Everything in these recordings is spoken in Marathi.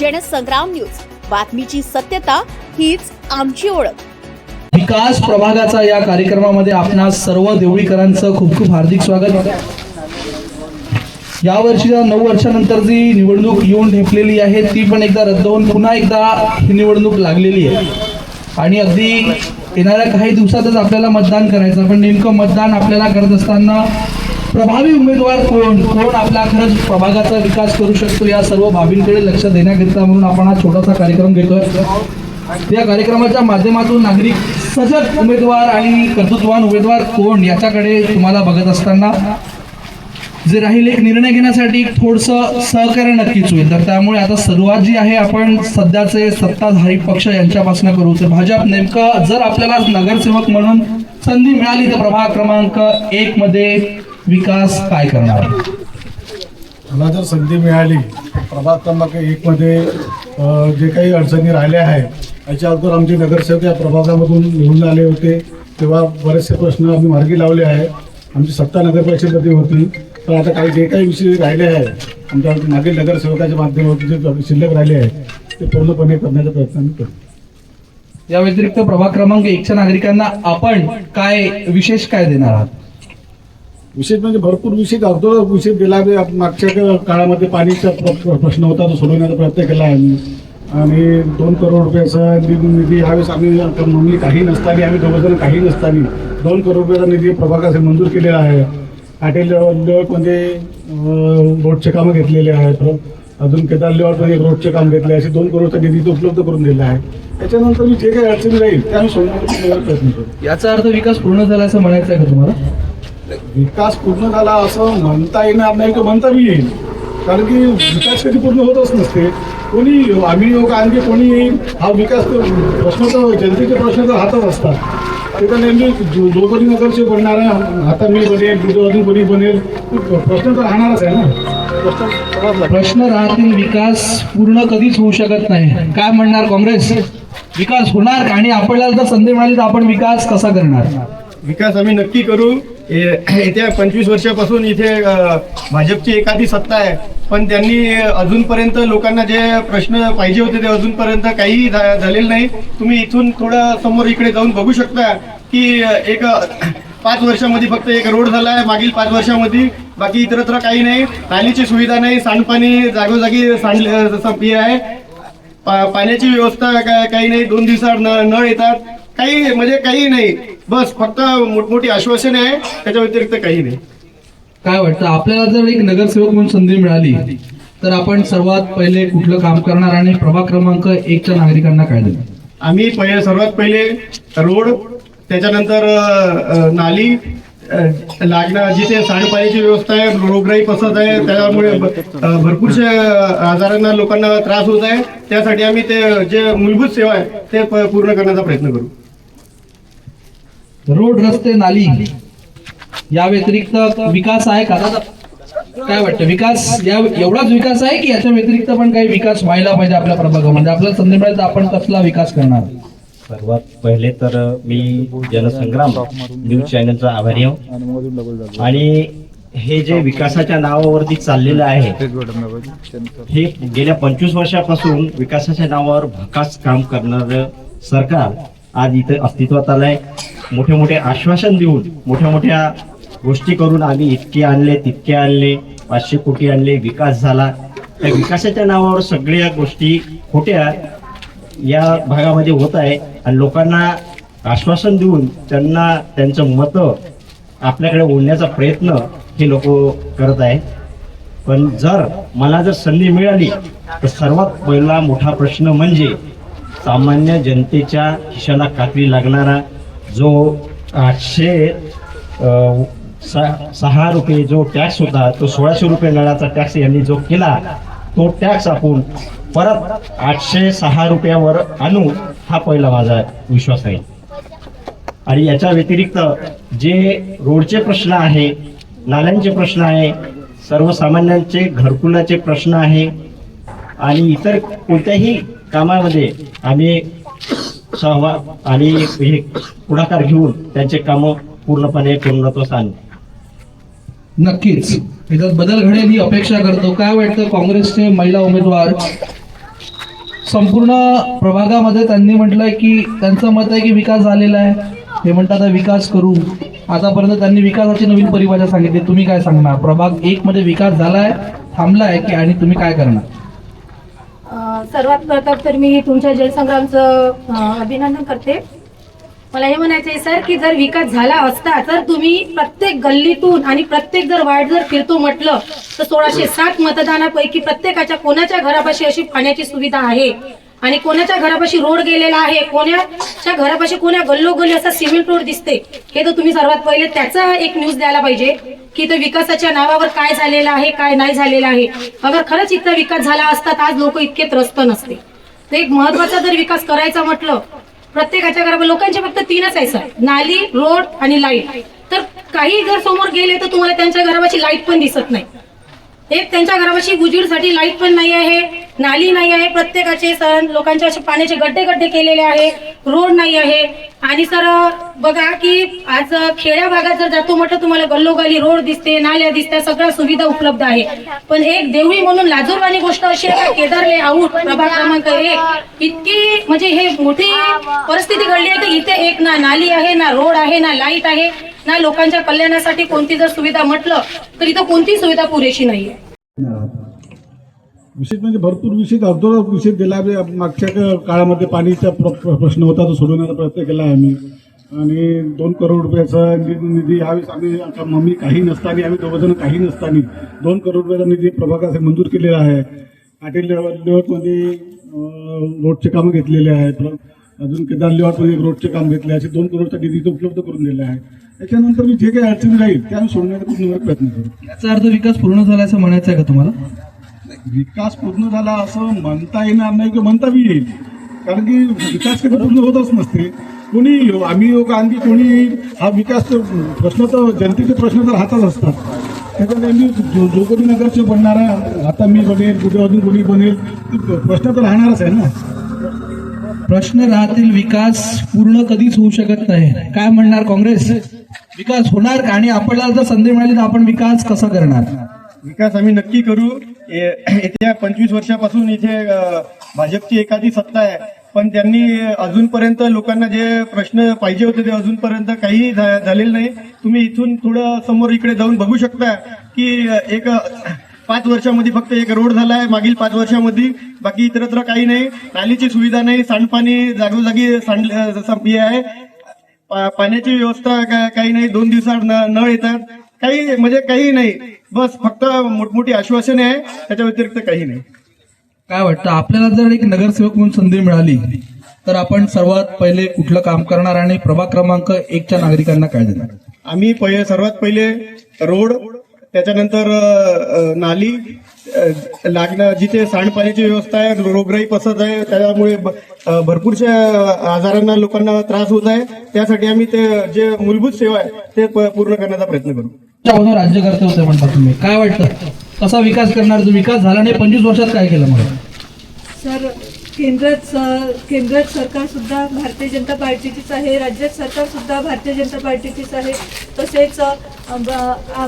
जनसंग्राम न्यूज. बातमीची सत्यता हीच आमची ओळख. विकास प्रभागाचा या कार्यक्रमामध्ये आपणास सर्व देवळीकरांचं खूप खूप हार्दिक स्वागत. या वर्षीच्या नऊ वर्षानंतर जी निवडणूक येऊन ठेपलेली आहे ती पण एकदा रद्द होऊन पुन्हा एकदा ही निवडणूक लागलेली आहे. आणि अगदी येणाऱ्या काही दिवसातच आपल्याला मतदान करायचं पण नेमकं मतदान आपल्याला करत असताना प्रभावी उमेदवार कोण? कोण आपला खरंच प्रभागाचा विकास करू शकतो या सर्व बाबींकडे लक्ष देण्याकरिता म्हणून आपण हा छोटासा कार्यक्रम घेतोय. या कार्यक्रमाच्या माध्यमातून नागरिक सजग उमेदवार आणि कर्तृत्ववान उमेदवार कोण याच्याकडे तुम्हाला बघत असताना जे राहील एक निर्णय घेण्यासाठी थोडंसं सहकार्य नक्कीच होईल. तर त्यामुळे आता सुरुवात जी आहे आपण सध्याचे सत्ताधारी पक्ष यांच्यापासून करू. तर भाजप नेमकं जर आपल्याला नगरसेवक म्हणून संधी मिळाली तर प्रभाग क्रमांक एक मध्ये विकास काय करणार? मला जर संधी मिळाली तर प्रभाग क्रमांक एकमध्ये जे काही अडचणी राहिल्या आहेत याच्या अगोदर आमचे नगरसेवक या प्रभागामधून निवडून आले होते. तेव्हा बरेचसे प्रश्न आम्ही मार्गी लावले आहे आमची सत्ता नगर परिषदेमध्ये होती. तर आता काही जे काही विषय राहिले आहेत आमच्या मागील नगरसेवकाच्या माध्यमातून जे शिल्लक राहिले आहेत ते पूर्णपणे करण्याचा प्रयत्न आम्ही करू. या व्यतिरिक्त प्रभाग क्रमांक एकच्या नागरिकांना आपण काय विशेष काय देणार आहात? विशेष म्हणजे भरपूर विशेष अगोदर विशेष दिला मागच्या काळामध्ये पाणीचा प्रश्न होता तो सोडवण्याचा प्रयत्न केला आहे आम्ही. आणि दोन करोड रुपयाचा निधी ह्यावेळेस आम्ही नोंदणी काही नसताना आम्ही दोघंजण काही नसताना दोन करोड रुपयाचा निधी प्रभागासाठी मंजूर केलेला आहे. हॉटेल लेवटमध्ये म्हणजे, रोडचे कामं घेतलेले आहेत. अजून केदार लेवटमध्ये एक रोडचे काम घेतले असे दोन करोडचा निधी उपलब्ध करून दिला आहे. त्याच्यानंतर मी जे काही अडचणी राहील ते आम्ही सोडवण्याचा प्रयत्न करू. याचा अर्थ विकास पूर्ण झाला असं म्हणायचं आहे का तुम्हाला? विकास पूर्ण झाला असं म्हणता येणार नाही किंवा म्हणता बी येईल. कारण की विकास कधी पूर्ण होतच नसते. कोणी आम्ही येऊ का आणखी कोणी येईल हा विकास तर प्रश्न तर जनतेचे प्रश्न तर हातात असतात. ते तर नेहमी जो जो कोणी नगरचे बनणार आहे आता मी बनेल दुसरं अजून कोणी बनेल प्रश्न तर राहणारच आहे ना. प्रश्न राहतील विकास पूर्ण कधीच होऊ शकत नाही. काय म्हणणार काँग्रेस? विकास होणार का? आणि आपल्याला जर संधी मिळाली तर आपण विकास कसा करणार? विकास आम्ही नक्की करू. येत्या पंचवीस वर्षापासून इथे भाजपची एखादी सत्ता आहे. पण त्यांनी अजूनपर्यंत लोकांना जे प्रश्न पाहिजे होते ते अजूनपर्यंत काही झा- नाही. तुम्ही इथून थोडं समोर इकडे जाऊन बघू शकता की एक पाच वर्षामध्ये फक्त एक रोड झाला आहे मागील पाच वर्षामध्ये. बाकी इतरत्र काही नाही. पाण्याची सुविधा नाही सांडपाणी जागोजागी सांडले हे आहे. पा- पाण्याची व्यवस्था का- काही नाही. दोन दिवसात न- नळ येतात. काही म्हणजे काही नाही. बस फक्त मोठमोठी आश्वासन आहे त्याच्या व्यतिरिक्त काही नाही. काय वाटतं? आपल्याला जर एक नगरसेवक म्हणून संधी मिळाली तर आपण सर्वात पहिले कुठलं काम करणार आणि प्रभाग क्रमांक एकच्या नागरिकांना काय देणार? आम्ही पहिले सर्वात पहिले रोड त्याच्यानंतर अ, नाली अ, लागणार जिथे सांडपाण्याची व्यवस्था आहे रोगराई पसरत आहे त्यामुळे अ, भरपूरशा आजारांना लोकांना त्रास होत आहे. त्यासाठी आम्ही ते जे मूलभूत सेवा आहे ते प- पूर्ण करण्याचा प्रयत्न करू. रोड रस्ते नाली. या व्यतिरिक्त विकास आहे का? काय वाटतं? विकास या एवढाच विकास आहे की याच्या व्यतिरिक्त पण काही विकास व्हायला पाहिजे आपल्या प्रभागामध्ये? म्हणजे आपल्याला संधी मिळेल तर आपण कसला विकास करणार? सर्वात पहिले तर मी जनसंग्राम न्यूज चॅनलचा आभारी आहे. आणि हे जे विकासाच्या नावावरती चाललेलं आहे हे गेल्या पंचवीस वर्षापासून विकासाच्या नावावर भकास काम करणार सरकार आज इथं अस्तित्वात आलंय. मोठे मोठे आश्वासन देऊन मोठ्या मोठ्या गोष्टी करून आम्ही इतके आणले तितके आणले पाचशे कोटी आणले विकास झाला. त्या विकासाच्या नावावर सगळ्या गोष्टी खोट्या या भागामध्ये होत आहे. आणि लोकांना आश्वासन देऊन त्यांना त्यांचं मतं आपल्याकडे ओढण्याचा प्रयत्न हे लोक करत आहे पण जर मला जर संधी मिळाली तर सर्वात पहिला मोठा प्रश्न म्हणजे सामान्य जनतेच्या खिशाला कात्री लागणारा जो आठशे सहा रुपये जो टॅक्स होता तो सोळाशे रुपये नळाचा टॅक्स यांनी जो केला तो टॅक्स आपण परत आठशे सहा रुपयावर आणू हा पहिला माझा विश्वास आहे. आणि याच्या व्यतिरिक्त जे रोडचे प्रश्न आहे नाल्यांचे प्रश्न आहे सर्वसामान्यांचे घरकुलाचे प्रश्न आहे आणि इतर कोणत्याही कामामध्ये आम्ही सहभाग आणि हे पुढाकार घेऊन त्यांचे कामं पूर्णपणे पूर्णत्वास आणू नक्कीच. याच्यात बदल घडेल ही अपेक्षा करतो. काय वाटतं काँग्रेसचे महिला उमेदवार? संपूर्ण प्रभागामध्ये त्यांनी म्हटलंय की त्यांचं मत आहे की विकास झालेला आहे. ते म्हणतात आता विकास करू. आतापर्यंत त्यांनी विकासाची नवीन परिभाषा सांगितली. तुम्ही काय सांगणार? प्रभाग एक मध्ये विकास झालाय थांबलाय की आणि तुम्ही काय करणार? सर्वात प्रथम तर मी तुमच्या जलसंग्रामचं अभिनंदन करते. मला हे म्हणायचं आहे सर की जर विकास झाला असता तर तुम्ही प्रत्येक गल्लीतून आणि प्रत्येक जर वार्ड जर फिरतो म्हटलं तर सोळाशे सात मतदानापैकी प्रत्येकाच्या कोणाच्या घरापाशी अशी पाण्याची सुविधा आहे? आणि कोणाच्या घरापाशी रोड गेलेला आहे कोणाच्या घरापाशी कोण्या गल्लोगल्ली असा सिमेंट रोड दिसते हे तर तुम्ही सर्वात पहिले त्याचा एक न्यूज द्यायला पाहिजे की तो विकासाच्या नावावर काय झालेलं आहे काय नाही झालेलं आहे. अगर खरंच इतका विकास झाला असता तर आज लोक इतके त्रस्त नसते. तर एक महत्त्वाचा जर विकास करायचा म्हटलं प्रत्येकाच्या घरावर लोकांचे फक्त तीनच आहे सर नाली रोड आणि लाइट तर काही जर समोर गेले तर तुम्हाला त्यांच्या घरापाशी लाइट पण दिसत नाही. एक त्यांच्या घरापाशी गुजीडसाठी लाइट पण नाही आहे नाली नाही आहे. प्रत्येकाचे सण लोकांच्या असे पाण्याचे गड्डे गड्डे केलेले आहे. रोड नाही आहे. आणि सर बघा की आज खेड्या भागात जर जातो म्हटलं तुम्हाला गल्लोगल्ली रोड दिसते नाल्या दिसत्या सगळ्या सुविधा उपलब्ध आहे. पण एक देवळी म्हणून लाजूरवाणी गोष्ट अशी आहे का? केदारले आऊट प्रभाग क्रमांक एक. इतकी म्हणजे हे मोठी परिस्थिती घडली आहे की इथे एक ना नाली आहे ना रोड आहे ना लाइट आहे ना लोकांच्या कल्याणासाठी कोणती जर सुविधा म्हटलं तर इथं कोणतीही सुविधा पुरेशी नाहीये. विशेष म्हणजे भरपूर विषय अर्धोरा विशेष दिला आहे. म्हणजे मागच्या काळामध्ये पाणीचा प्र- प्रश्न होता तो सोडवण्याचा प्रयत्न केला आहे आम्ही. आणि दोन करोड रुपयाचा निधी यावेळेस आम्ही आता मम्मी काही नसताना आम्ही दोघंजण काही नसताना दोन करोड रुपयाचा निधी प्रभागासाठी मंजूर केलेला आहे. पाटील लेवल रोडचे कामं घेतलेले आहेत. अजून केदार लेवटमध्ये रोडचे काम घेतले असे दोन करोडचा निधी उपलब्ध करून दिला आहे. त्याच्यानंतर मी जे काही अडचणी राहील त्या आम्ही सोडण्याचा पूर्ण प्रयत्न करू. याचा अर्थ विकास पूर्ण झाला असं म्हणायचं आहे का तुम्हाला? विकास पूर्ण झाला असं म्हणता येणार नाही किंवा म्हणता बी येईल. कारण की विकास कधी पूर्ण होतच नसते. कोणी आम्ही येऊ आणखी कोणी येईल हा विकास तर प्रश्न तर जनतेचे प्रश्न तर हातात असतात. त्याच्यामुळे मी जो नगरचे बनणार आहे आता मी बनेल कुठे अजून कोणी बनेल प्रश्न तर राहणारच आहे ना. प्रश्न राहतील विकास पूर्ण कधीच होऊ शकत नाही. काय म्हणणार काँग्रेस? विकास होणार का? आणि आपल्याला जर संधी मिळाली तर आपण विकास कसा करणार? विकास आम्ही नक्की करू. येत्या पंचवीस वर्षापासून इथे भाजपची एखादी सत्ता आहे. पण त्यांनी अजूनपर्यंत लोकांना जे प्रश्न पाहिजे होते ते अजूनपर्यंत काही झा- नाही. तुम्ही इथून थोडं समोर इकडे जाऊन बघू शकता की एक पाच वर्षामध्ये फक्त एक रोड झाला आहे मागील पाच वर्षामध्ये. बाकी इतरत्र काही नाही. नालीची सुविधा नाही सांडपाणी जागोजागी सांड जसं हे आहे. पा- पाण्याची व्यवस्था का- काही नाही. दोन दिवसात न- नळ येतात. काही म्हणजे काही नाही. बस फक्त मोठमोठी आश्वासने आहे त्याच्या व्यतिरिक्त काही नाही. काय वाटतं आपल्याला जर एक नगरसेवक म्हणून संधी मिळाली तर आपण सर्वात पहिले कुठलं काम करणार आणि प्रभाग क्रमांक एकच्या नागरिकांना काय देणार? आम्ही पहिले सर्वात पहिले रोड त्याच्यानंतर नाली लागणं जिथे सांडपाण्याची व्यवस्था आहे रोगराई पसरत आहे त्यामुळे भरपूरशा आजारांना लोकांना त्रास होत आहे. त्यासाठी आम्ही ते जे मूलभूत सेवा आहे ते पूर्ण करण्याचा प्रयत्न करू. राज्यकर्ते होते म्हणता तुम्ही. काय वाटतं? कसा विकास करणार? जो विकास झाला नाही पंचवीस वर्षात काय केलं मग? सर केंद्रात स- केंद्रात सरकार सुद्धा भारतीय जनता पार्टीचीच आहे राज्यात सरकार सुद्धा भारतीय जनता पार्टीचीच आहे. तसेच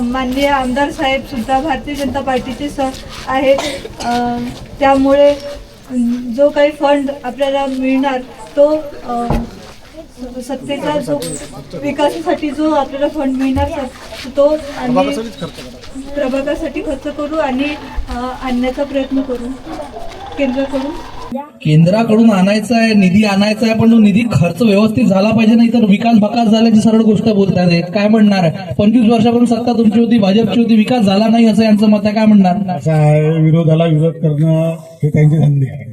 माननीय आमदार साहेब सुद्धा भारतीय जनता पार्टीचेच आहेत. त्यामुळे जो काही फंड आपल्याला मिळणार तो सत्तेचा जो विकासासाठी जो आपल्याला फंड मिळणार तो आम्ही प्रभागासाठी खर्च करू आणि आणण्याचा प्रयत्न करू. केंद्राकडून. केंद्राकडून आणायचा आहे निधी आणायचा आहे पण तो निधी खर्च व्यवस्थित झाला पाहिजे नाही तर विकास भकास झाल्याची सरळ गोष्ट बोलतात काय म्हणणार आहे? पंचवीस वर्षापासून सत्ता तुमची होती भाजपची होती विकास झाला नाही असं यांचं मत आहे. काय म्हणणार? असं आहे विरोधाला विरोध करणं हे त्यांची धंदे आहे.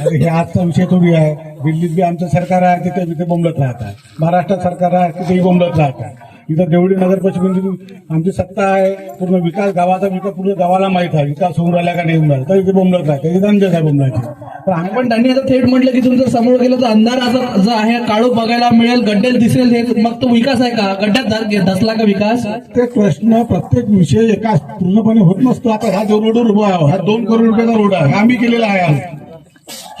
आणि हे आजचा विषय थोडी आहे. दिल्लीत बी आमचं सरकार आहे तिथे तिथे बोंबलत राहतात. महाराष्ट्रात सरकार आहे तिथेही बोंबलत राहतात. इथं देवळी नगर परिषद आमची सत्ता आहे. पूर्ण विकास गावाचा विकास पूर्ण गावाला माहीत आहे. विकास होऊन राहिला का नाही होऊन राहिला. तर इथे बोंबलत राहते त्याचे धंदेच आहे बोंबलाचे पण आम्ही पण त्यांनी आता थेट म्हटलं की तुमचं समोर गेलं तर अंधार असं जो आहे काळो बघायला मिळेल गड्ड्यात दिसेल हे मग तो विकास आहे का? गड्ड्यात धस- धसला का विकास? प्रत्येक प्रश्न प्रत्येक विषय एका पूर्णपणे होत नसतो. आता हा जो रोडवर उभा आहे. हा दोन करोड रुपयाचा रोड आहे. आम्ही केलेला आहे.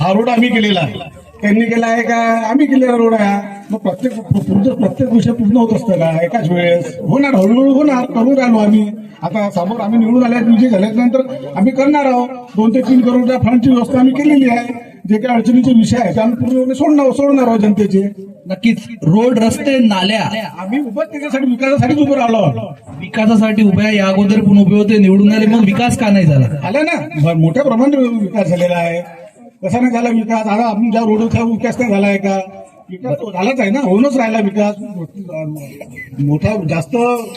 हा रोड आम्ही केलेला आहे. त्यांनी केला आहे का? आम्ही केलेला रोड आहे हा. मग प्रत्येक पुढचं प्रत्येक विषय पूर्ण होत असतं का? एकाच वेळेस. होणार हळूहळू होणार करून राहिलो आम्ही. आता समोर आम्ही निवडून आल्यात विजय झाल्यानंतर आम्ही करणार आहोत. दोन ते तीन करोडच्या फंडची व्यवस्था आम्ही केलेली आहे. जे काही अडचणीचे विषय आहेत ते आम्ही पूर्णपणे सोडणार सोडणार आहोत जनतेचे. नक्कीच. रोड रस्ते नाल्या. आम्ही उभं त्याच्यासाठी विकासासाठीच उभं राहिलो. विकासासाठी उभ्या या अगोदर पण उभे होते निवडून आले मग विकास का नाही झाला? आला ना. मोठ्या प्रमाणात विकास झालेला आहे. कसा नाही झाला. विकास आता आपण ज्या रोडचा विकास नाही झाला आहे का विकास झालाच आहे ना होऊनच राहिला विकास. मोठा जास्त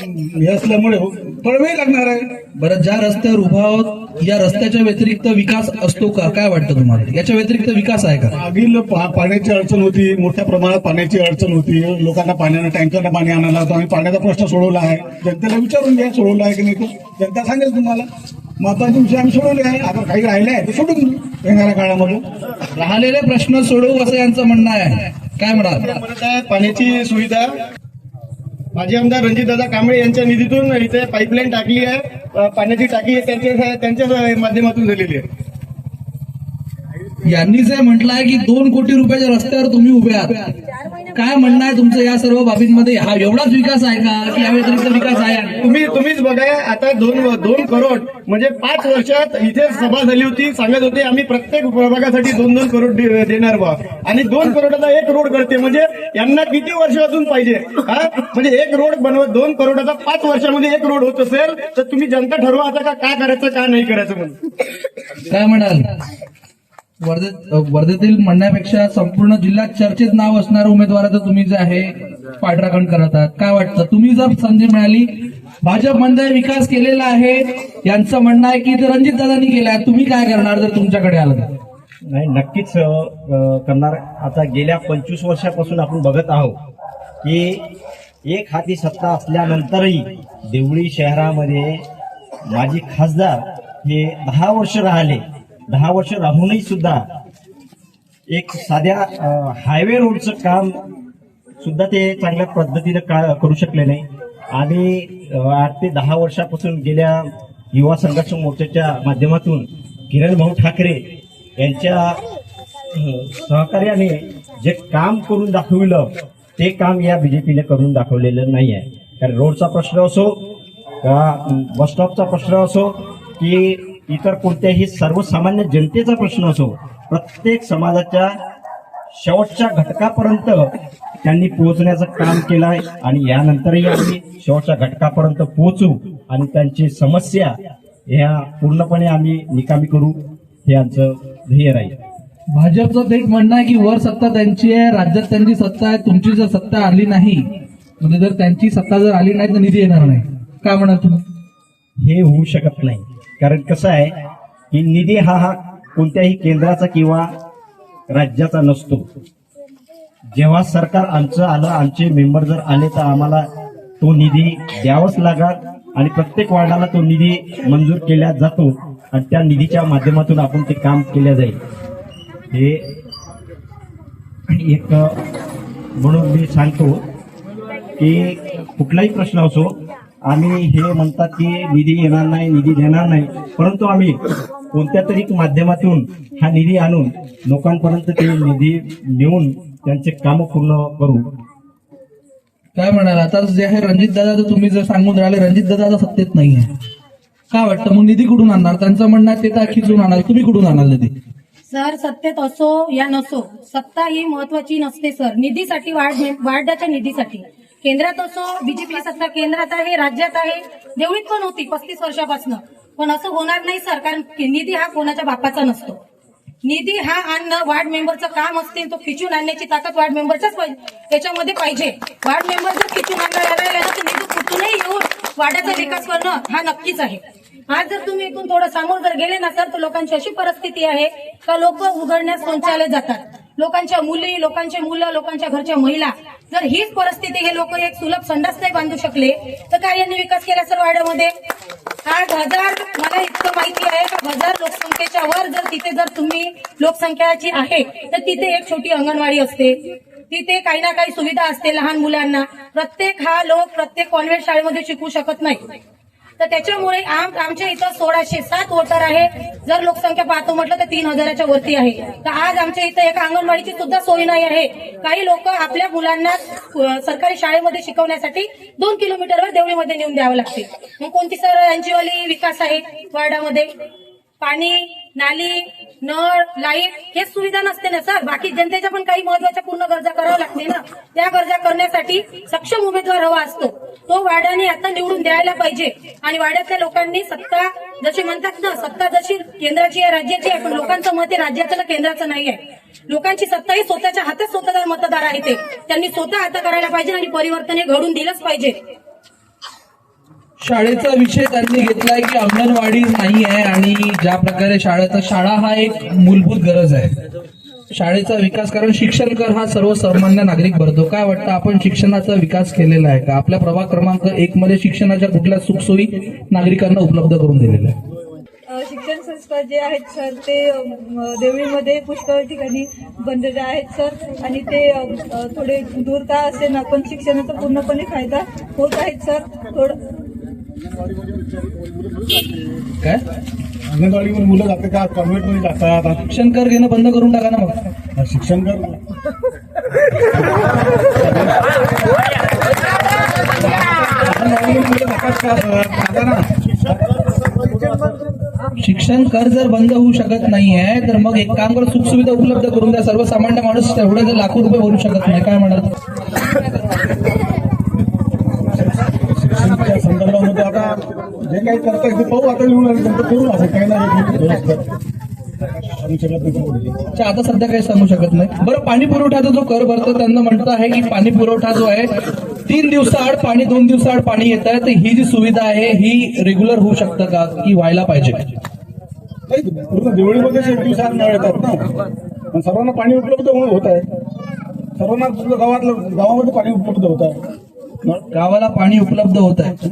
हे असल्यामुळे हो- थोडा वेळ लागणार आहे. बरं ज्या रस्त्यावर उभा आहोत या रस्त्याच्या व्यतिरिक्त विकास असतो का? काय वाटतं तुम्हाला? याच्या व्यतिरिक्त विकास आहे का? मागील पा- पाण्याची अडचण होती मोठ्या प्रमाणात पाण्याची अडचण होती. लोकांना पाण्यानं टँकरनं पाणी आणायला होतं आम्ही पाण्याचा प्रश्न सोडवला आहे. जनतेला विचारून घ्या सोडवला आहे की नाही तो. जनता सांगेल तुम्हाला. महत्त्वाचे विषय आम्ही सोडवले आहे. आता काही राहिले आहे ते सोडून येणाऱ्या काळामध्ये. राहिलेले प्रश्न सोडवू असं यांचं म्हणणं आहे. काय म्हणाल म्हणत आहे पाण्याची सुविधा. माजी आमदार रणजितदादा कांबळे यांच्या निधीतून इथे पाईपलाईन टाकली आहे. पाण्याची टाकी त्यांच्या त्यांच्या माध्यमातून झालेली आहे. यांनी जे म्हटलं आहे की दोन कोटी रुपयाच्या रस्त्यावर तुम्ही उभे आहात. काय म्हणणं आहे तुमचं या सर्व बाबींमध्ये? हा एवढाच विकास आहे का? की या व्यतिरिक्त विकास आहे? तुम्ही तुम्हीच बघा आता दोन दोन करोड म्हणजे पाच वर्षात इथे सभा झाली होती सांगत होते आम्ही प्रत्येक प्रभागासाठी दोन दोन करोड देणार बा आणि दोन करोडाचा एक रोड करते म्हणजे यांना किती वर्ष अजून पाहिजे? हा? म्हणजे एक रोड बनवत दोन करोडाचा पाच वर्षामध्ये एक रोड होत असेल तर तुम्ही जनता ठरवा आता का काय करायचं काय नाही करायचं म्हणून. काय म्हणाल? वर्धेत वर्धेतील म्हणण्यापेक्षा संपूर्ण जिल्ह्यात चर्चेत नाव असणाऱ्या उमेदवाराचं तुम्ही जे आहे पाठराखण करत आहात. काय वाटतं? तुम्ही जर संधी मिळाली भाजपमध्ये विकास केलेला आहे यांचं म्हणणं आहे की रणजित दादांनी केलाय तुम्ही काय करणार जर तुमच्याकडे आलं तर? नाही नक्कीच करणार. आता गेल्या पंचवीस वर्षापासून आपण बघत आहोत की एक हाती सत्ता असल्यानंतरही देवळी शहरामध्ये माजी खासदार हे दहा वर्ष राहिले. दहा वर्ष राहूनही सुद्धा एक साध्या हायवे रोडचं काम सुद्धा ते चांगल्या पद्धतीनं का करू शकले नाही. आणि आठ ते दहा वर्षापासून गेल्या युवा संघर्ष मोर्चाच्या माध्यमातून किरण भाऊ ठाकरे यांच्या सहकार्याने जे काम करून दाखविलं ते काम या बीजेपीने करून दाखवलेलं नाही आहे. कारण रोडचा प्रश्न असो का बस स्टॉपचा प्रश्न असो की इतर कोणत्याही सर्वसामान्य जनतेचा प्रश्न असो प्रत्येक समाजाच्या शेवटच्या घटकापर्यंत त्यांनी पोहोचण्याचं काम केलं आहे. आणि यानंतरही आम्ही शेवटच्या घटकापर्यंत पोहोचू आणि त्यांची समस्या ह्या पूर्णपणे आम्ही निकामी करू हे आमचं ध्येय राहील. भाजपचं थेट म्हणणं आहे की वर सत्ता त्यांची आहे राज्यात त्यांची सत्ता आहे तुमची जर सत्ता आली नाही म्हणजे जर त्यांची सत्ता जर आली नाही तर निधी येणार नाही. काय म्हणाल तुम्ही? हे होऊ शकत नाही. कारण कसं आहे की निधी हा हा कोणत्याही केंद्राचा किंवा राज्याचा नसतो. जेव्हा सरकार आमचं आलं आमचे मेंबर जर आले तर आम्हाला तो निधी द्यावाच लागत आणि प्रत्येक वार्डाला तो निधी मंजूर केला जातो आणि त्या निधीच्या माध्यमातून आपण ते काम केले जाईल. हे एक म्हणून मी सांगतो की कुठलाही प्रश्न असो आम्ही हे म्हणतात की निधी येणार नाही निधी देणार नाही. परंतु आम्ही कोणत्या तरी माध्यमातून हा निधी आणून लोकांपर्यंत ते निधी नेऊन त्यांचे काम पूर्ण करू. काय म्हणाल? आता जे आहे रणजित दादा तर तुम्ही जर सांगून राहिले रणजित दादा सत्तेत नाही आहे काय वाटतं? मग निधी कुठून आणणार? त्यांचं म्हणणं आहे ते तर खिचून आणणार तुम्ही कुठून आणणार निधी? सर सत्तेत असो या नसो. सत्ता ही महत्वाची नसते सर. निधीसाठी वाढ वार्डाच्या निधीसाठी. केंद्रात असो बीजेपी सत्ता केंद्रात आहे राज्यात आहे. देवळीत पण होती पस्तीस वर्षापासून. पण असं होणार नाही सर कारण निधी हा कोणाच्या बापाचा नसतो. निधी हा आणणं वार्ड मेंबरचं काम असते तो खिचून आणण्याची ताकद वार्ड मेंबरच्याच पाहिजे त्याच्यामध्ये पाहिजे. वार्ड मेंबर जर खिचून आणणार निधी कुठूनही येऊन वाड्याचा विकास करणं हा नक्कीच आहे. आज जर तुम्ही इथून थोडं सामोर जर गेले ना सर तर लोकांची अशी परिस्थिती आहे का लोक उघडण्यास शौचालय जातात. लोकांच्या मुली लोकांचे मुलं लोकांच्या घरच्या महिला जर हीच परिस्थिती हे लोक एक सुलभ संडास नाही बांधू शकले तर काय यांनी विकास केला सर वाड्यामध्ये? आज हजार मला इतकं माहिती आहे का हजार लोकसंख्येच्या वर जर तिथे जर तुम्ही लोकसंख्याची आहे तर तिथे एक छोटी अंगणवाडी असते. तिथे काही ना काही सुविधा असते लहान मुलांना. प्रत्येक हा लोक प्रत्येक कॉन्व्हेंट शाळेमध्ये शिकू शकत नाही. तर त्याच्यामुळे आम आमच्या इथं सोळाशे सात वोटर आहे. जर लोकसंख्या पाहतो म्हटलं तर तीन हजाराच्या वरती आहे. तर आज आमच्या इथं एका अंगणवाडीची सुद्धा सोय नाही आहे. काही लोक आपल्या मुलांना सरकारी शाळेमध्ये शिकवण्यासाठी दोन किलोमीटरवर देवळीमध्ये नेऊन द्यावं लागते. मग कोणती सर यांचीवाली विकास आहे वार्डामध्ये? पाणी नाली नळ लाइट हेच सुविधा नसते ना सर. बाकी जनतेच्या पण काही महत्त्वाच्या पूर्ण गरजा कराव्या लागते ना. त्या गरजा करण्यासाठी सक्षम उमेदवार हवा असतो. तो वाड्याने आता निवडून द्यायला पाहिजे. आणि वाड्यातल्या लोकांनी सत्ता जशी म्हणतात ना सत्ता जशी केंद्राची आहे राज्याची आहे पण लोकांचं मत हे राज्याचं ना केंद्राचं नाही आहे. लोकांची सत्ता ही स्वतःच्या हातात स्वतःचा मतदार आहे ते. त्यांनी स्वतः आता करायला पाहिजे आणि परिवर्तन हे घडून दिलंच पाहिजे. शाळेचा विषय त्यांनी घेतलाय की अंगणवाडी नाही आहे आणि ज्या प्रकारे शाळेचा शाळा हा एक मूलभूत गरज आहे. शाळेचा विकास कारण शिक्षण कर हा सर्वसामान्य नागरिक भरतो. काय वाटतं? आपण शिक्षणाचा विकास केलेला आहे का? आपल्या प्रभाग क्रमांक एक मध्ये शिक्षणाच्या कुठल्या सुखसोयी नागरिकांना उपलब्ध करून दिलेल्या आहे शिक्षण संस्था जे आहेत सर ते देवळीमध्ये पुष्कळ ठिकाणी बनलेले आहेत सर. आणि ते थोडे दूर का असे ना पण शिक्षणाचा पूर्णपणे फायदा होत आहेत सर. थोडं काय? अंगणवाडीवर मुलं जाते का? कॉन्व्हेंटमध्ये जातात शिक्षण कर घेणं बंद करून टाका ना मग. शिक्षण कर मुलं जातात का जाता ना. शिक्षण कर जर बंद होऊ शकत नाही आहे तर मग एक काम कर सुखसुविधा उपलब्ध करून द्या. सर्वसामान्य माणूस तेवढे जर लाखो रुपये भरू शकत नाही. काय म्हणाल शिक्षणाच्या संदर्भामध्ये आता जे काही करता ते पाहू आता येऊन नंतर करू असं काही नाही. अच्छा, आता सध्या काही सांगू शकत नाही. बरं पाणी पुरवठ्याचा जो कर भरतो त्यांना म्हणतं आहे की पाणी पुरवठा जो आहे तीन दिवसाआड पाणी दोन दिवसाआड पाणी येत आहे तर ही जी सुविधा आहे ही रेग्युलर होऊ शकतं का? की व्हायला पाहिजे? पूर्ण दिवाळीमध्येच एक दिवसात नळ येतात ना. पण सर्वांना पाणी उपलब्ध होत आहे. सर्वांना गावातलं गावामध्ये पाणी उपलब्ध होत आहे. गावाला पाणी उपलब्ध होत आहे.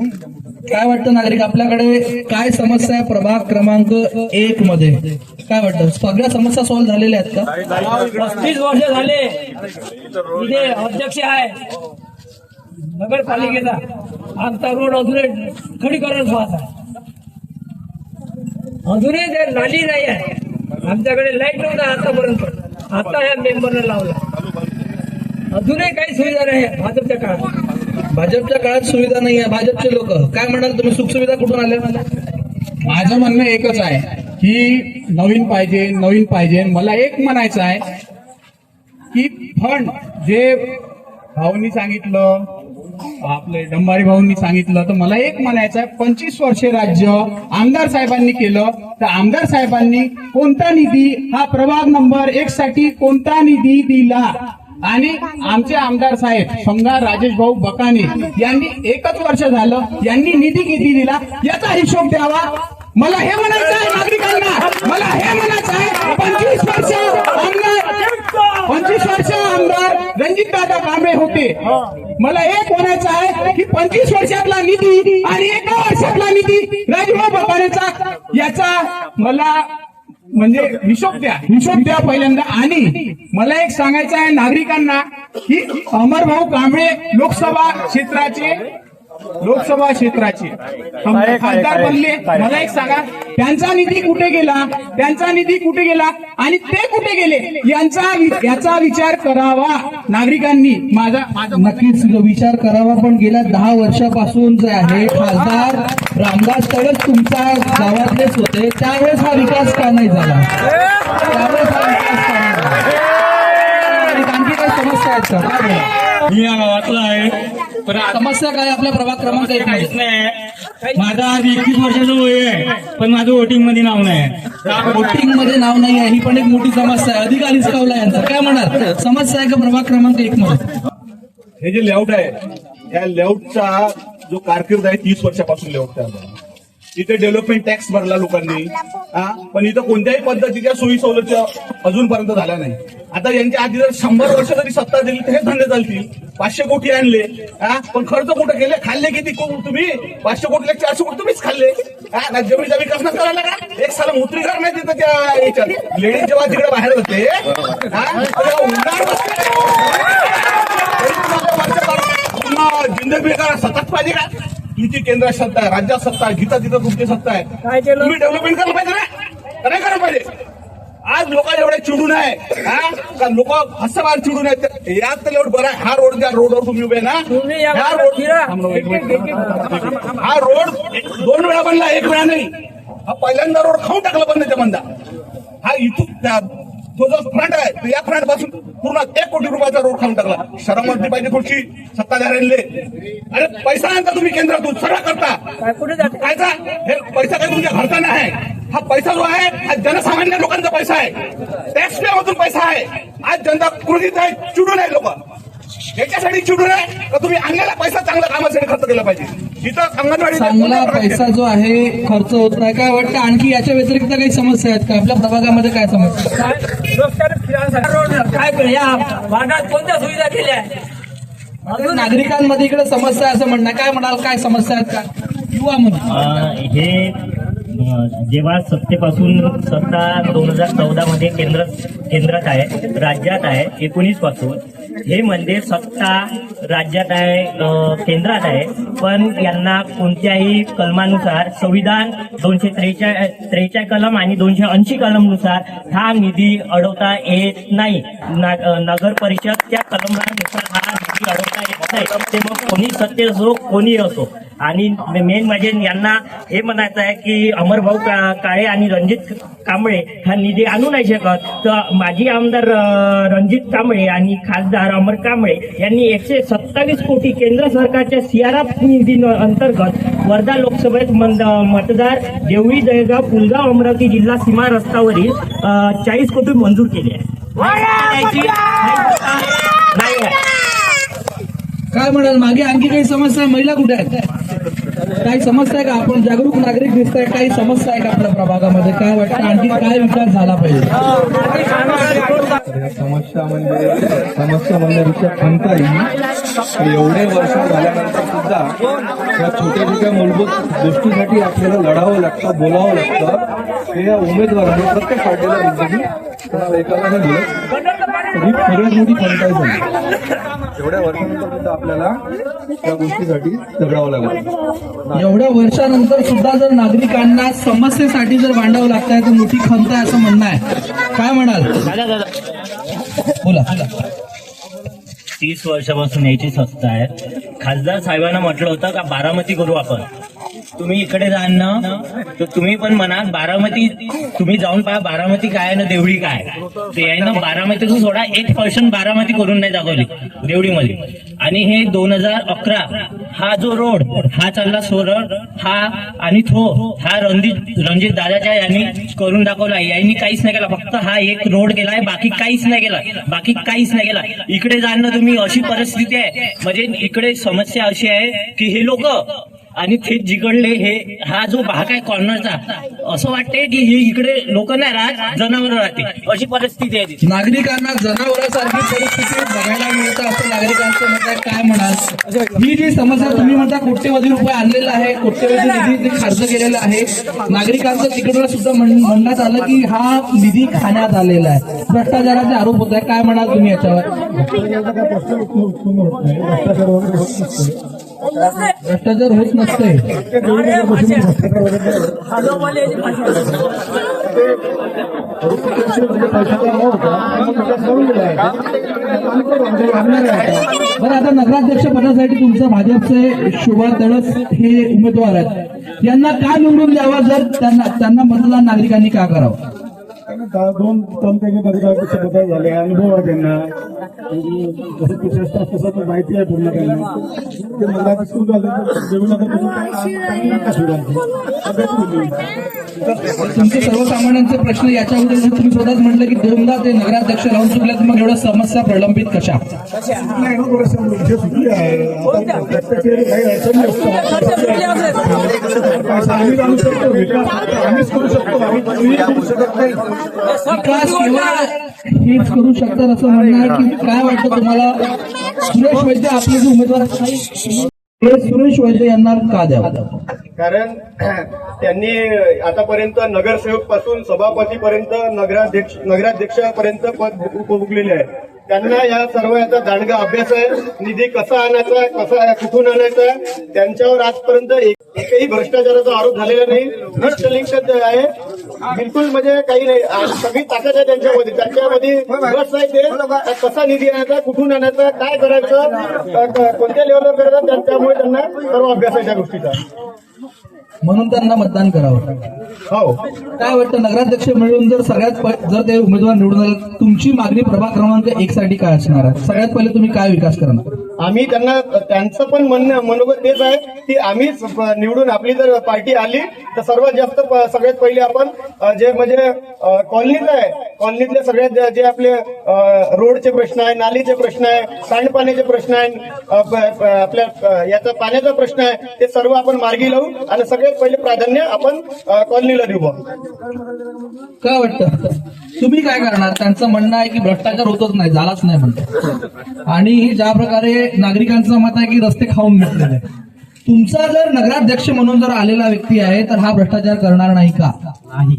काय वाटतं नागरिक आपल्याकडे काय समस्या आहे प्रभाग क्रमांक एक मध्ये? काय वाटतं? सगळ्या समस्या सॉल्व्ह झालेल्या आहेत का? पस्तीस वर्ष झाले. इथे अध्यक्ष आहे. नगरपालिकेचा. आमचा रोड अजूनही खडीकरण व्हायचा आहे. अजूनही ते नाली नाही आहे. आमच्याकडे लाइट नव्हता आतापर्यंत. आता ह्या मेंबरने लावला. अजूनही काही सुविधा नाही आहे. भाजपच्या काळात. भाजपच्या काळात सुविधा नाही आहे भाजपचे लोक. काय म्हणाल तुम्ही? सुखसुविधा कुठून आल्या माझं म्हणणं एकच आहे की नवीन पाहिजे नवीन पाहिजे. मला एक म्हणायचं आहे की फंड जे भाऊंनी सांगितलं आपले डंबारी भाऊंनी सांगितलं तर मला एक म्हणायचं आहे पंचवीस वर्षे राज्य आमदार साहेबांनी केलं तर आमदार साहेबांनी कोणता निधी हा प्रभाग नंबर एक साठी कोणता निधी दिला? आणि आमचे आमदार साहेब समजा राजेश भाऊ बकाने यांनी एकच वर्ष झालं यांनी निधी किती दिला याचा हिशोब द्यावा. मला हे म्हणायचं आहे नागरिकांना. मला हे म्हणायचं आहे पंचवीस वर्ष आमदार पंचवीस वर्ष आमदार रणजित दादा कांबळे होते. मला एक म्हणायचं आहे की पंचवीस वर्षातला निधी आणि एका वर्षातला निधी राजभाऊ बकानेचा याचा मला म्हणजे हिशोब द्या हिशोब द्या पहिल्यांदा. आणि मला एक सांगायचं आहे नागरिकांना की अमरभाऊ कांबळे लोकसभा क्षेत्राचे लोकसभा क्षेत्राचे. खासदार बनले. मला एक सांगा त्यांचा निधी कुठे गेला? त्यांचा निधी कुठे गेला? आणि ते कुठे गेले? यांचा याचा विचार करावा. नागरिकांनी माझा नक्कीच विचार करावा पण गेल्या दहा वर्षापासून जे आहे खासदार रामदास तळस तुमच्या गावातलेच होते. त्यावेळेस हा विकास का नाही झाला? त्यावेळेस हा विकास का नाही झाला? आणि आणखी काही समस्या आहेत का? काय? मी या गावातला आहे. पण समस्या काय आपल्या प्रभाग क्रमांक एक काहीच नाही. माझा आज एकतीस वर्षाचं वय आहे पण माझं वोटिंगमध्ये नाव नाही. वोटिंगमध्ये नाव नाही आहे ही पण एक मोठी समस्या आहे. अधिकार हिसकावला यांचा. काय म्हणाल? समस्या आहे का प्रभाग क्रमांक एक मध्ये? हे जे लेआउट आहे या लेआउटचा जो कारकीर्द आहे तीस वर्षापासून लेआउट झाला इथे डेव्हलपमेंट टॅक्स भरला लोकांनी. हा? पण इथं कोणत्याही पद्धतीच्या सोयी सवलती अजूनपर्यंत झाल्या नाही. आता यांच्या आधी जर शंभर वर्ष जरी सत्ता दिली तर हे धंदे चालतील. पाचशे कोटी आणले. हा? पण खर्च कुठं केले? खाल्ले किती तुम्ही? पाचशे कोटीला चारशे कोटी तुम्हीच खाल्ले. हा? ना जमिनीचा विकास न करायला का? एक साल मुत्रीकर नाही तिथं त्या याच्यात. लेडीज जेव्हा तिकडे बाहेर होते हा? जिंदगी बेकार सतत पाहिजे का? तुमची केंद्रात सत्ता आहे राज्यात सत्ता आहे जिथं तिथं तुमची सत्ता आहे काय केलं? तुम्ही डेव्हलपमेंट करायला पाहिजे ना? नाही करायला पाहिजे. आज लोक एवढे चिडून आहे हा? का लोक हसबार चिडून आहेत? यात तर एवढं बरं आहे. हा रोड ज्या रोडवर तुम्ही उभे ना भागात रोड. हा रोड दोन वेळा बनला एक वेळा नाही. हा पहिल्यांदा रोड खाऊन टाकला पण त्याच्या मंदा हा इथून त्या- तो जो फ्रंट आहे. तो या फ्रंटपासून पूर्ण एक कोटी रुपयाचा रोड खाऊन टाकला. शरम वाटली पाहिजे थोडीशी. सत्ताधाऱ्यांले. अरे पैसा आणता तुम्ही केंद्रातून. सगळं करता. काय हे पैसा काही तुमच्या घरचा नाही आहे. हा पैसा जो आहे हा जनसामान्य लोकांचा पैसा आहे. टॅक्स पे मधून पैसा आहे. आज जनता कृतीत आहे चिडून आहे लोक. याच्यासाठी चिडून आहे का तुम्ही आणलेला पैसा चांगल्या कामासाठी खर्च केला पाहिजे. अंगणवाडी चांगला पैसा जो आहे खर्च होत नाही. काय वाटतं? आणखी याच्या व्यतिरिक्त काही समस्या आहेत का? आपल्या प्रभागामध्ये काय समस्या काय? रस्त्याने फिरायसाठी रोड काय या भागात कोणत्या सुविधा केल्या? अजून नागरिकांमध्ये इकडे समस्या असं म्हणणं. काय म्हणाल? काय समस्या आहेत का? युवा म्हणून. हे जेव्हा सत्तेपासून सत्ता दोन हजार चौदा मध्ये केंद्र केंद्रात आहे राज्यात आहे एकोणीसपासून हे म्हणजे सत्ता राज्यात आहे केंद्रात आहे पण यांना कोणत्याही कलमानुसार संविधान दोनशे त्रेचाळीस त्रेचाळीस कलम आणि दोनशे ऐंशी कलमनुसार हा निधी अडवता येत नाही. नगर परिषद त्या कलमानुसार हा निधी अडवता येत नाही. ते मग कोणी सत्य असो कोणी असो. आणि मेन म्हणजे यांना हे म्हणायचं आहे की अमरभाऊ का- काळे आणि रणजित कांबळे हा निधी आणू नाही शकत. तर माजी आमदार रणजित कांबळे आणि खासदार अमर कांबळे यांनी एकशे सत्तावीस कोटी केंद्र सरकारच्या सीआरएफ निधी अंतर्गत वर्धा लोकसभेत मतदार देवळी जळगाव पुलगाव अमरावती जिल्हा सीमा रस्त्यावरील चाळीस कोटी मंजूर केले आहे काय म्हणाल? मागे आणखी काही समस्या आहे? महिला कुठे आहेत? काही समस्या आहे का? आपण जागरूक नागरिक दिसताय काही समस्या आहे का आपल्या प्रभागामध्ये? काय वाटतं? आणखी काय विकास झाला पाहिजे? समस्या म्हणजे समस्या म्हणण्यापेक्षा खंत ही एवढे वर्ष झाल्यानंतर सुद्धा या छोट्या छोट्या मूलभूत गोष्टीसाठी आपल्याला लढावं लागतं बोलावं लागतं. हे या उमेदवारांनी प्रत्येक पार्टीला एकाला दिलं. ही सगळ्यात मोठी आहे. झाली. एवढ्या वर्षानंतर सुद्धा आपल्याला त्या गोष्टीसाठी झगडावं लागलं. एवढ्या वर्षानंतर सुद्धा जर नागरिकांना समस्येसाठी जर भांडावं लागतंय तर मोठी खंत आहे असं म्हणणं आहे. काय म्हणाल? बोला. तीस वर्षापासून याची संस्था आहे. खासदार साहेबांना म्हटलं होतं का बारामती करू आपण? तुम्ही इकडे जाल ना तर तुम्ही पण म्हणा बारामती तुम्ही जाऊन पहा बारामती काय आहे ना देवळी काय आहे. बारामती यानं बारामतीचं सोडा एक पर्सेंट बारामती करून नाही दाखवली देवळीमध्ये. आणि हे दोन हजार अकरा हा जो रोड हा चालला सोरड हा आणि थो हा रणजित रणजित दादाच्या यांनी करून दाखवला. यांनी काहीच नाही केला फक्त हा एक रोड केलाय बाकी काहीच नाही केला बाकी काहीच नाही केला. इकडे जाणं तुम्ही अशी परिस्थिती आहे. म्हणजे इकडे समस्या अशी आहे की हे लोक आणि ते जिकडले हे हा जो भाग आहे कॉर्नरचा असं वाटते की हे इकडे लोक नाही राहत जनावर राहते अशी परिस्थिती आहे नागरिकांना जनावरांसारखी परिस्थिती बघायला मिळतं असं नागरिकांचं मत आहे. काय म्हणाल? ही जी समस्या तुम्ही म्हणता कोट्यवधी रुपये आणलेला आहे कोट्यवधी निधी खर्च केलेला आहे. नागरिकांचं तिकडून सुद्धा म्हण- म्हणण्यात आलं की हा निधी खाण्यात आलेला आहे. भ्रष्टाचाराचे आरोप होत आहे काय म्हणाल तुम्ही याच्यावर? भ्रष्टाचाराचा काय प्रश्न उत्पन्न होत नाही. भ्ष्टाचार वगैरे होत नसते भ्रष्टाचार होत नसते आता. बरं आता नगराध्यक्ष पदासाठी तुमचं भाजपचे शोभा तळस हे उमेदवार आहेत यांना का निवडून द्यावं जर त्यांना त्यांना मतदान नागरिकांनी का करावं दोन नगराध्यक्ष पदार झाले. अनुभव आहे त्यांना. जसं प्रशासनात तसं तर माहिती आहे पूर्ण त्यांना. ते तुमचे सर्वसामान्यांचे प्रश्न याच्या तुम्ही स्वतःच म्हटलं की दोनदा ते नगराध्यक्ष राहून चुकले तर मग एवढ्या समस्या प्रलंबित कशा? नाही सुटली आहे आम्ही करू शकतो. आम्ही कोणीही करू शकत नाही. विकास केवळ हेच करू शकतात असं म्हणणं आहे की काय वाटतं तुम्हाला? सुरेश वैद्य आपले जे उमेदवार आहेत, हे सुरेश वैद्य यांना का द्यावं? कारण त्यांनी आतापर्यंत नगरसेवकपासून सभापती पर्यंत नगराध्यक्ष नगराध्यक्षापर्यंत पद उपभोगलेले आहे. त्यांना या सर्व याचा दांडगा अभ्यास आहे. निधी कसा आणायचा कसा कुठून आणायचा त्यांच्यावर आजपर्यंत एक- एकही भ्रष्टाचाराचा आरोप झालेला नाही. भ्रष्टलिंग आहे. बिलकुल म्हणजे काही नाही. सगळी ताकद आहे त्यांच्यामध्ये. त्यांच्यामध्ये रस आहे ते. कसा निधी आणायचा कुठून आणायचा काय करायचं कोणत्या लेवलवर करायचं त्या- त्यामुळे त्यांना सर्व अभ्यास आहे त्या गोष्टीचा. म्हणून त्यांना मतदान करावं. हो. काय वाटतं नगराध्यक्ष मिळून जर सगळ्यात जर ते उमेदवार निवडून आले तुमची मागणी प्रभाग क्रमांक एक साठी काय असणार आहे? सगळ्यात पहिले तुम्ही काय विकास करणार? आम्ही त्यांना त्यांचं पण म्हणणं मनोगत तेच आहे की आम्ही निवडून आपली जर पार्टी आली तर सर्वात जास्त सगळ्यात पहिले आपण जे म्हणजे कॉलनीत आहे. कॉलनीतले सगळ्यात जे- आपले रोडचे प्रश्न आहे नालीचे प्रश्न आहे सांडपाण्याचे प्रश्न आहे आपल्या याचा पाण्याचा प्रश्न आहे ते सर्व आपण मार्गी लावू आणि सगळ्यात पहिले प्राधान्य आपण कॉलनीला देऊ. काय वाटतं? तुम्ही काय करणार? त्यांचं म्हणणं आहे की भ्रष्टाचार होतच नाही झालाच नाही म्हणतो आणि ज्या प्रकारे नागरिकांचं मत आहे की रस्ते खाऊन घेतलेले. तुमचा जर नगराध्यक्ष म्हणून जर आलेला व्यक्ती आहे तर हा भ्रष्टाचार करणार नाही का? नाही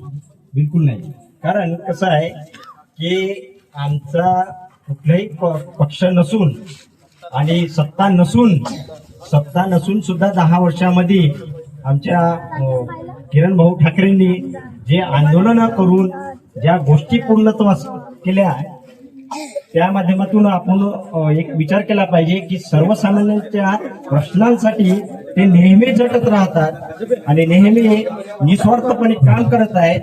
बिलकुल नाही. कारण कसं आहे की आमचा कुठलाही प- पक्ष नसून आणि सत्ता नसून सत्ता नसून सुद्धा दहा वर्षामध्ये आमच्या किरण भाऊ ठाकरेंनी जे आंदोलन करून ज्या गोष्टी पूर्णत्वास केल्या त्या माध्यमातून आपण एक विचार केला पाहिजे की सर्वसामान्यांच्या प्रश्नांसाठी ते नेहमी झटत राहतात आणि नेहमी निस्वार्थपणे काम करत आहेत.